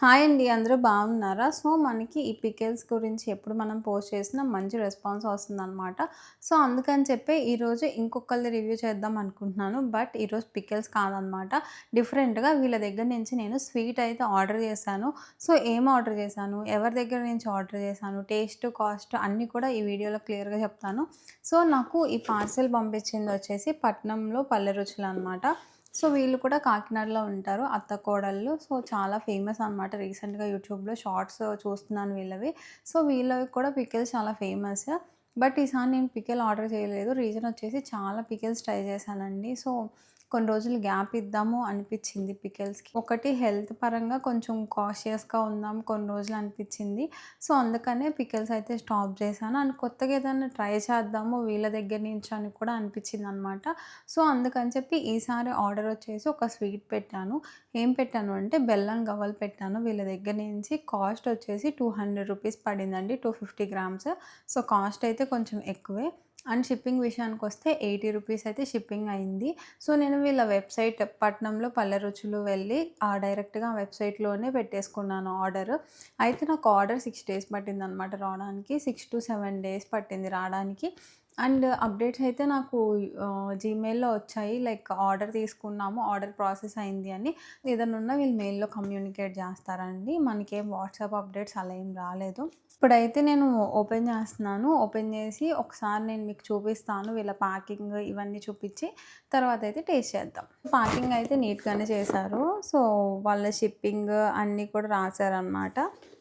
Hi అండి అందరూ బాగున్నారా? సో మనకి ఈ పికెల్స్ గురించి ఎప్పుడు మనం పోస్ట్ చేసినా మంచి రెస్పాన్స్ వస్తుందన్నమాట. సో అందుకని చెప్పి ఈరోజు ఇంకొకళ్ళది రివ్యూ చేద్దాం అనుకుంటున్నాను. బట్ ఈరోజు పికెల్స్ కాదనమాట డిఫరెంట్గా వీళ్ళ దగ్గర నుంచి నేను స్వీట్ అయితే ఆర్డర్ చేశాను. సో ఏం ఆర్డర్ చేశాను? ఎవరి దగ్గర నుంచి ఆర్డర్ చేశాను? టేస్ట్ కాస్ట్ అన్నీ కూడా ఈ వీడియోలో క్లియర్గా చెప్తాను. సో నాకు ఈ పార్సెల్ పంపించింది వచ్చేసి పట్నంలో పల్లె రుచులు అనమాట సో వీళ్ళు కూడా కాకినాడలో ఉంటారు అత్త కోడళ్ళు సో చాలా ఫేమస్ అనమాట రీసెంట్గా యూట్యూబ్లో షార్ట్స్ చూస్తున్నాను వీళ్ళవి. సో వీళ్ళవి కూడా పికిల్స్ చాలా ఫేమస్. బట్ ఈసారి నేను పికిల్ ఆర్డర్ చేయలేదు. రీజన్ వచ్చేసి చాలా పికిల్స్ ట్రై చేశానండి. సో కొన్ని రోజులు గ్యాప్ ఇద్దాము అనిపించింది పికిల్స్కి. ఒకటి హెల్త్ పరంగా కొంచెం కాషియస్గా ఉందాం కొన్ని రోజులు అనిపించింది. సో అందుకనే పికిల్స్ అయితే స్టాప్ చేశాను. అండ్ కొత్తగా ఏదైనా ట్రై చేద్దాము వీళ్ళ దగ్గర నుంచి అని కూడా అనిపించింది అనమాట సో అందుకని చెప్పి ఈసారి ఆర్డర్ వచ్చేసి ఒక స్వీట్ పెట్టాను. ఏం పెట్టాను అంటే బెల్లం గవ్వలు పెట్టాను. వీళ్ళ దగ్గర నుంచి కాస్ట్ వచ్చేసి టూ హండ్రెడ్ రూపీస్ పడిందండి. Two fifty grams. So cost అయితే కొంచెం ఎక్కువే. అండ్ షిప్పింగ్ విషయానికి వస్తే ఎయిటీ రూపీస్ అయితే షిప్పింగ్ అయింది. సో నేను వీళ్ళ వెబ్సైట్ పట్నంలో పల్లె రుచులు వెళ్ళి ఆ డైరెక్ట్గా ఆ వెబ్సైట్లోనే పెట్టేసుకున్నాను ఆర్డర్. అయితే నాకు ఆర్డర్ సిక్స్ డేస్ పట్టింది అనమాట రావడానికి. సిక్స్ టు సెవెన్ డేస్ పట్టింది రావడానికి. అండ్ అప్డేట్స్ అయితే నాకు జీమెయిల్లో వచ్చాయి. లైక్ ఆర్డర్ తీసుకున్నాము ఆర్డర్ ప్రాసెస్ అయింది అని. ఏదైనా ఉన్నా వీళ్ళు మెయిల్లో కమ్యూనికేట్ చేస్తారండి. మనకేం వాట్సాప్ అప్డేట్స్ అలా ఏం రాలేదు. ఇప్పుడైతే నేను ఓపెన్ చేస్తున్నాను. ఓపెన్ చేసి ఒకసారి నేను మీకు చూపిస్తాను. వీళ్ళ ప్యాకింగ్ ఇవన్నీ చూపించి తర్వాత అయితే టేస్ట్ చేద్దాం. ప్యాకింగ్ అయితే నీట్గానే చేశారు. సో వాళ్ళ షిప్పింగ్ అన్నీ కూడా రాశారనమాట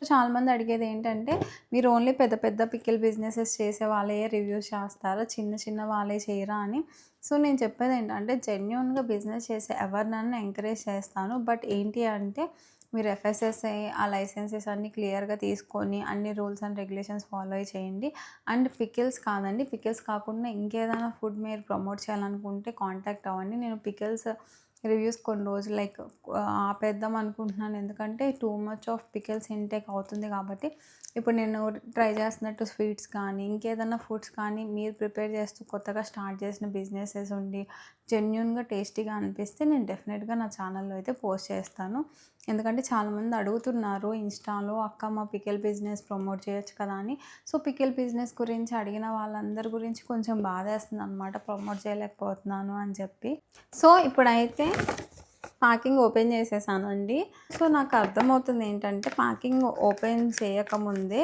చాలామంది అడిగేది ఏంటంటే మీరు ఓన్లీ పెద్ద పెద్ద పికిల్ బిజినెసెస్ చేసే వాళ్ళే రివ్యూస్ చేస్తారు. చిన్న చిన్న వాళ్ళే చేయరా అని. సో నేను చెప్పేది ఏంటంటే జెన్యున్గా బిజినెస్ చేసే ఎవరినన్నా ఎంకరేజ్ చేస్తాను. బట్ ఏంటి అంటే మీరు ఎఫ్ఎస్ఎస్ఐ ఆ లైసెన్సెస్ అన్నీ క్లియర్గా తీసుకొని అన్ని రూల్స్ అండ్ రెగ్యులేషన్స్ ఫాలో చేయండి. అండ్ పికిల్స్ కాదండి. పికిల్స్ కాకుండా ఇంకేదైనా ఫుడ్ మీరు ప్రమోట్ చేయాలనుకుంటే కాంటాక్ట్ అవ్వండి. నేను పికిల్స్ రివ్యూస్ కొన్ని రోజులు లైక్ ఆపేద్దాం అనుకుంటున్నాను. ఎందుకంటే too much of pickles intake అవుతుంది కాబట్టి ఇప్పుడు నేను ట్రై చేస్తున్నట్టు స్వీట్స్ కానీ ఇంకేదైనా ఫుడ్స్ కానీ మీరు ప్రిపేర్ చేస్తూ కొత్తగా స్టార్ట్ చేసిన బిజినెసెస్ ఉండి జెన్యున్గా టేస్టీగా అనిపిస్తే నేను డెఫినెట్గా నా ఛానల్లో అయితే పోస్ట్ చేస్తాను. ఎందుకంటే చాలామంది అడుగుతున్నారు ఇన్స్టాలో అక్క మా పికిల్ బిజినెస్ ప్రమోట్ చేయొచ్చు కదా అని. సో పికిల్ బిజినెస్ గురించి అడిగిన వాళ్ళందరి గురించి కొంచెం బాధేస్తుంది అనమాట ప్రమోట్ చేయలేకపోతున్నాను అని చెప్పి. సో ఇప్పుడైతే ప్యాకింగ్ ఓపెన్ చేసేసానండి. సో నాకు అర్థమవుతుంది ఏంటంటే ప్యాకింగ్ ఓపెన్ చేయకముందే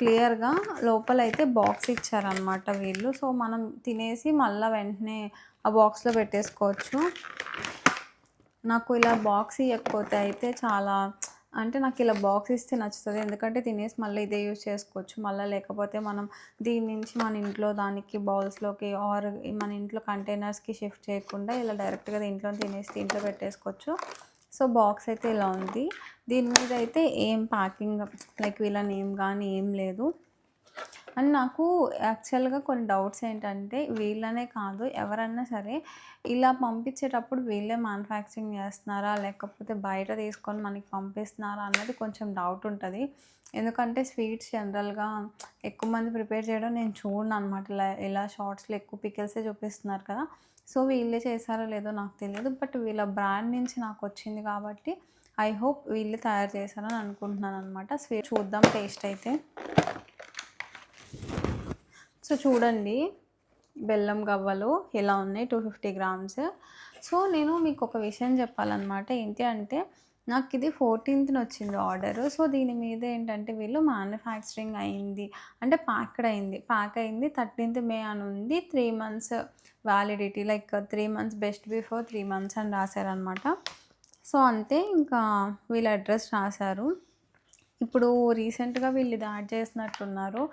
క్లియర్గా లోపలైతే బాక్స్ ఇచ్చారనమాట వీళ్ళు. సో మనం తినేసి మళ్ళీ వెంటనే ఆ బాక్స్లో పెట్టేసుకోవచ్చు. నాకు ఇలా బాక్స్ ఇవ్వకపోతే అయితే చాలా అంటే నాకు ఇలా బాక్స్ ఇస్తే నచ్చుతుంది. ఎందుకంటే తినేసి మళ్ళీ ఇదే యూజ్ చేసుకోవచ్చు. మళ్ళీ లేకపోతే మనం దీని నుంచి మన ఇంట్లో దానికి బౌల్స్లోకి ఆర్ మన ఇంట్లో కంటైనర్స్కి షిఫ్ట్ చేయకుండా ఇలా డైరెక్ట్గా దీంట్లో తినేసి దీంట్లో పెట్టేసుకోవచ్చు. సో బాక్స్ అయితే ఇలా ఉంది. దీని మీద అయితే ఏం ప్యాకింగ్ లైక్ ఇలా నేమ్ కానీ ఏం లేదు. అండ్ నాకు యాక్చువల్గా కొన్ని డౌట్స్ ఏంటంటే వీళ్ళనే కాదు ఎవరన్నా సరే ఇలా పంపించేటప్పుడు వీళ్ళే మ్యానుఫ్యాక్చరింగ్ చేస్తున్నారా? లేకపోతే బయట తీసుకొని మనకి పంపిస్తున్నారా? అన్నది కొంచెం డౌట్ ఉంటుంది. ఎందుకంటే స్వీట్స్ జనరల్గా ఎక్కువ మంది ప్రిపేర్ చేయడం నేను చూడను అనమాట ఇలా ఇలా షార్ట్స్లో ఎక్కువ పికిల్సే చూపిస్తున్నారు కదా. సో వీళ్ళే చేశారో లేదో నాకు తెలియదు. బట్ వీళ్ళ బ్రాండ్ నుంచి నాకు వచ్చింది కాబట్టి ఐ హోప్ వీళ్ళు తయారు చేశారని అనుకుంటున్నాను అనమాట స్వీట్ చూద్దాం టేస్ట్ అయితే. సో చూడండి బెల్లం గవ్వలు ఇలా ఉన్నాయి? టూ ఫిఫ్టీ గ్రామ్స్ సో నేను మీకు ఒక విషయం చెప్పాలన్నమాట. ఏంటి అంటే నాకు ఇది ఫోర్టీన్త్న వచ్చింది ఆర్డర్ సో దీని మీద ఏంటంటే వీళ్ళు మ్యానుఫ్యాక్చరింగ్ అయింది. అంటే ప్యాక్డ్ అయింది. ప్యాక్ అయింది థర్టీన్త్ మే అని ఉంది. Three months validity like three months best before three months అని రాశారనమాట సో అంతే ఇంకా వీళ్ళ అడ్రస్ రాశారు. ఇప్పుడు రీసెంట్గా వీళ్ళు ఇది యాడ్ చేసినట్టున్నారు.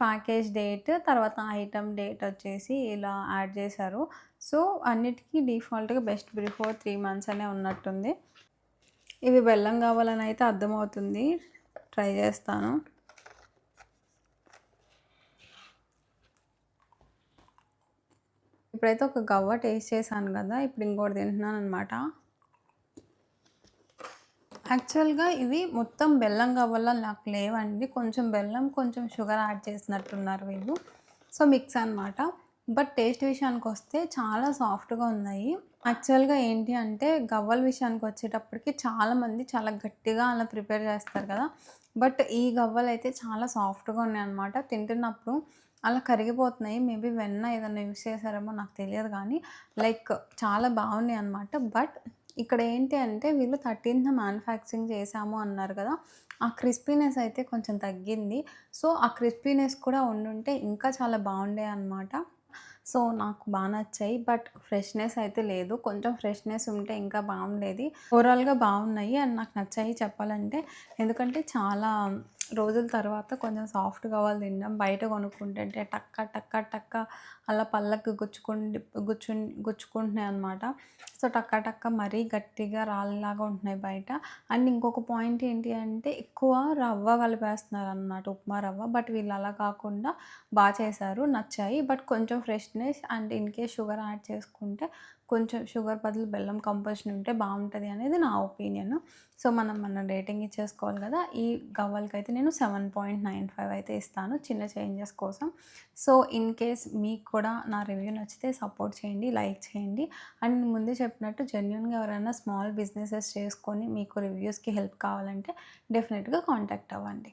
ప్యాకేజ్ డేట్ తర్వాత ఐటమ్ డేట్ వచ్చేసి ఇలా యాడ్ చేశారు. సో అన్నిటికీ డిఫాల్ట్గా బెస్ట్ బిఫోర్ త్రీ మంత్స్ అనే ఉన్నట్టుంది. ఇవి బెల్లం కావాలని అయితే అర్థమవుతుంది. ట్రై చేస్తాను. ఇప్పుడైతే ఒక గవ్వ టేస్ట్ చేశాను కదా ఇప్పుడు ఇంకోటి తింటున్నాను అనమాట యాక్చువల్గా ఇవి మొత్తం బెల్లం వల్ల నాకు లేవండి కొంచెం బెల్లం కొంచెం షుగర్ యాడ్ చేసినట్టున్నారు వీళ్ళు సో మిక్స్ అనమాట బట్ టేస్ట్ విషయానికి వస్తే చాలా సాఫ్ట్‌గా ఉన్నాయి. యాక్చువల్‌గా ఏంటి అంటే గవ్వల విషయానికి వచ్చేటప్పటికి చాలామంది చాలా గట్టిగా అలా ప్రిపేర్ చేస్తారు కదా! బట్ ఈ గవ్వలు అయితే చాలా సాఫ్ట్‌గా ఉన్నాయన్నమాట. తింటున్నప్పుడు అలా కరిగిపోతున్నాయి. మేబీ వెన్న ఏదైనా యూజ్ చేశారేమో నాకు తెలియదు కానీ లైక్ చాలా బాగున్నాయి అనమాట బట్ ఇక్కడ ఏంటి అంటే వీళ్ళు 13థ్ మ్యానుఫ్యాక్చరింగ్ చేశాము అన్నారు కదా! ఆ క్రిస్పీనెస్ అయితే కొంచెం తగ్గింది. సో, ఆ క్రిస్పీనెస్ కూడా ఉండుంటే ఇంకా చాలా బాగుండే అనమాట సో, నాకు బాగా నచ్చాయి. బట్ ఫ్రెష్‌నెస్ అయితే లేదు. కొంచెం ఫ్రెష్‌నెస్ ఉంటే ఇంకా బాగుండేది. ఓవరాల్‌గా బాగున్నాయి అండ్ నాకు నచ్చాయి చెప్పాలంటే. ఎందుకంటే చాలా రోజుల తర్వాత కొంచెం సాఫ్ట్గా వాళ్ళు తినడం బయట కొనుక్కుంటుంటే టక్క టక్క టక్క అలా పళ్ళకి గుచ్చుకుండి గుచ్చు గుచ్చుకుంటున్నాయి అనమాట సో, టక్క టక్క మరీ గట్టిగా రాళ్ళలాగా ఉంటున్నాయి బయట. అండ్ ఇంకొక పాయింట్ ఏంటి అంటే ఎక్కువ రవ్వ కలిపేస్తున్నారన్నమాట ఉప్మా రవ్వ. బట్ వీళ్ళు అలా కాకుండా బాగా చేశారు. నచ్చాయి. బట్ కొంచెం fresh freshness and in case sugar add చేసుకుంటే కొంచెం షుగర్ బదులు బెల్లం కంపోజిషన్ ఉంటే బాగుంటుంది అనేది నా ఒపీనియన్. సో, మనం మన రేటింగ్ ఇచ్చేసుకోవాలి కదా! ఈ గవ్వలకైతే నేను 7.95 అయితే ఇస్తాను చిన్న చేంజెస్ కోసం. సో, ఇన్ కేస్ మీకు కూడా నా రివ్యూ నచ్చితే సపోర్ట్ చేయండి. లైక్ చేయండి. అండ్ ముందే చెప్పినట్టు జెన్యున్గా ఎవరైనా స్మాల్ బిజినెసెస్ చేసుకొని మీకు రివ్యూస్‌కి హెల్ప్ కావాలంటే డెఫినెట్గా కాంటాక్ట్ అవ్వండి.